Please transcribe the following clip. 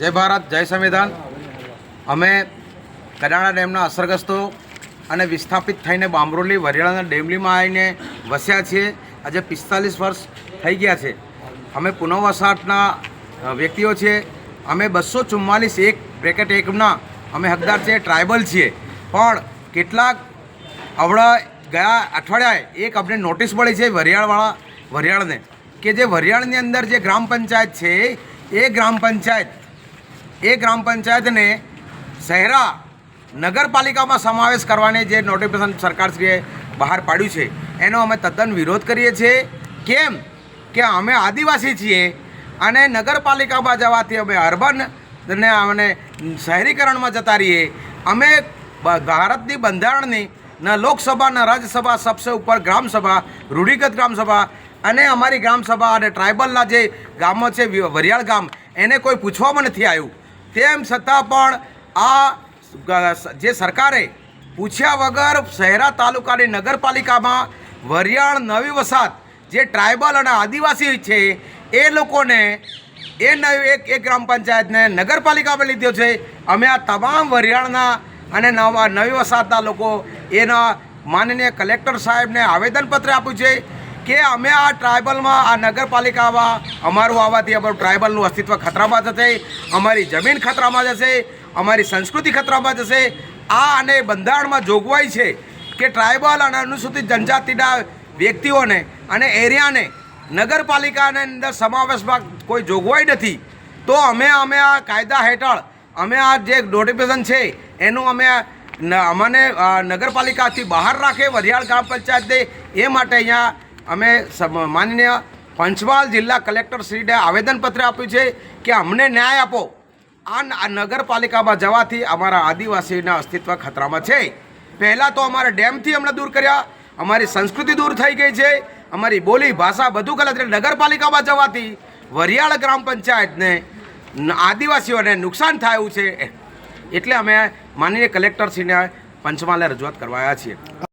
જય ભારત, જય સંવિધાન. અમે કડાણા ડેમના અસરગ્રસ્તો અને વિસ્થાપિત થઈને બામરોલી, વરિયાળાના ડેમલીમાં આવીને વસ્યા છીએ. આજે પિસ્તાલીસ વર્ષ થઈ ગયા છે. અમે પુનઃવસાટના વ્યક્તિઓ છીએ. અમે બસો ચુમ્માલીસ એક બ્રેકેટ એકના અમે હકદાર છીએ, ટ્રાઇબલ છીએ. પણ કેટલાક અવળા ગયા અઠવાડિયાએ એક આપણે નોટિસ મળી છે વરિયાળવાળા, વરિયાળને, કે જે વરિયાળની અંદર જે ગ્રામ પંચાયત છે, એ ગ્રામ પંચાયત એ ગ્રામ પંચાયતને શહેરા નગરપાલિકામાં સમાવેશ કરવાની જે નોટિફિકેશન સરકારશ્રીએ બહાર પાડ્યું છે, એનો અમે તદ્દન વિરોધ કરીએ છીએ. કેમ? કે અમે આદિવાસી છીએ અને નગરપાલિકામાં જવાથી અમે અર્બન ને અને શહેરીકરણમાં જતા રહીએ. અમે ભારતની બંધારણની ન લોકસભા ન રાજ્યસભા સબસે ઉપર ગ્રામસભા, રૂઢિગત ગ્રામસભા અને અમારી ગ્રામસભા અને ટ્રાઇબલના જે ગામો છે વરિયાળ ગામ, એને કોઈ પૂછવામાં નથી આવ્યું. તેમ છતાં પણ આ જે સરકારે પૂછ્યા વગર શહેરા તાલુકાની નગરપાલિકામાં વરિયાળ નવી વસાત, જે ટ્રાઇબલ અને આદિવાસી છે, એ લોકોને, એ નવી, એક એક ગ્રામ પંચાયતને નગરપાલિકામાં લીધો છે. અમે આ તમામ વરિયાળના અને નવા, નવી વસાતના લોકો એના માનનીય કલેક્ટર સાહેબને આવેદનપત્ર આપ્યું છે. કે અમે આ ટ્રાયબલમાં આ નગરપાલિકામાં અમારું આવવાથી અમારું ટ્રાયબલનું અસ્તિત્વ ખતરામાં જશે, અમારી જમીન ખતરામાં જશે, અમારી સંસ્કૃતિ ખતરામાં જશે. આ અને બંધારણમાં જોગવાઈ છે કે ટ્રાયબલ અને અનુસૂચિત જનજાતિના વ્યક્તિઓને અને એરિયાને નગરપાલિકાની અંદર સમાવેશમાં કોઈ જોગવાઈ નથી. તો અમે અમે આ કાયદા હેઠળ, અમે આ જે નોટિફિકેશન છે, એનું અમે અમને નગરપાલિકાથી બહાર રાખે વરિયાળ ગ્રામ પંચાયતે એ માટે અહીંયા અમે માનનીય પંચમહાલ જિલ્લા કલેક્ટર શ્રીને આવેદનપત્ર આપ્યું છે કે અમને ન્યાય આપો. આ નગરપાલિકામાં જવાથી અમારા આદિવાસીના અસ્તિત્વ ખતરામાં છે. પહેલાં તો અમારા ડેમથી અમને દૂર કર્યા. અમારી સંસ્કૃતિ દૂર થઈ ગઈ છે. અમારી બોલી, ભાષા બધું ગલત નગરપાલિકામાં જવાથી વરિયાળ ગ્રામ પંચાયતને આદિવાસીઓને નુકસાન થાય છે. એટલે અમે માનનીય કલેક્ટરશ્રીને પંચમહાલે રજૂઆત કરવાયા છીએ.